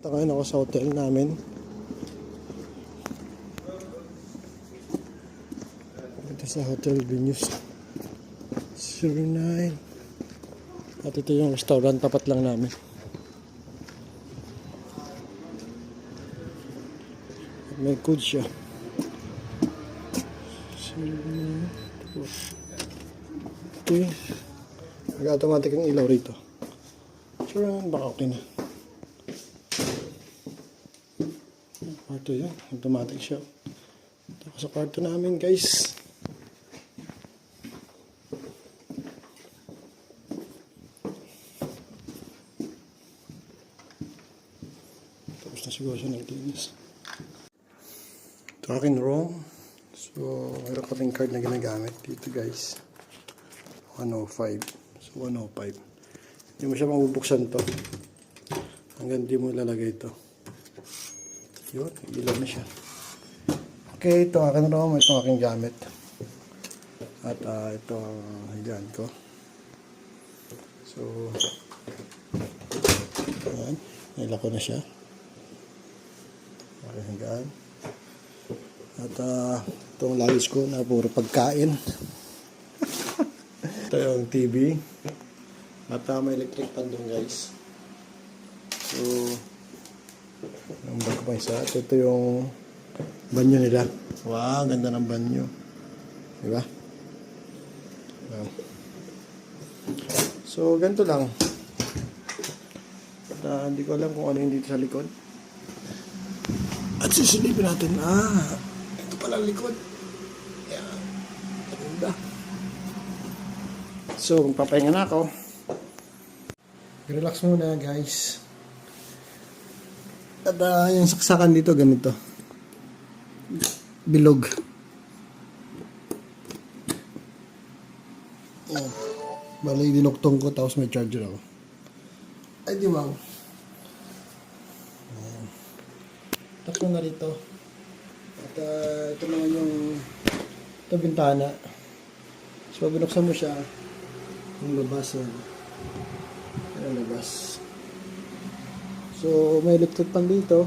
Ito ngayon ako sa hotel namin. Ito sa Hotel Venus 09. At ito yung restaurant tapat lang namin. At may code siya. 09. Okay. Nag-automatic ang ilaw rito. Sure baka okay na. Kwarto yan. Automatic siya. Tapos sa kwarto namin guys. Tapos na siguro siya naglinis. Ito aking room. So, mayroon kaming card na ginagamit dito guys. 105. So, 105. Hindi mo siya mabubuksan to. Hanggang di mo ilalagay ito. Yun, ilaw na siya. Okay, ito akin room. Ito aking gamit. At ah, ito ang higaan ko. So, ayan. Nila ko na siya. Aking higaan. At ah, itong luggage ko na puro pagkain. ito yung TV. At ah, may electric fan doon guys. So, pa isa. At ito yung banyo nila. Wow, ganda ng banyo. Di ba? Wow. So, ganito lang. At ah, hindi ko alam kung ano yung dito sa likod. At sisilipin natin. Ah, ito pala ang likod. Yan. Ganda. So, papahinga na ako. Relax muna guys. At ah, yung saksakan dito ganito. Bilog. Oh. Bali, dinuktong ko tapos may charger ako. Ay, di wow. Ayan. Tatlo na rito. At ah, ito naman yung ito bintana. So, binuksan mo siya, yung labas ang labas. So, may electric pan dito.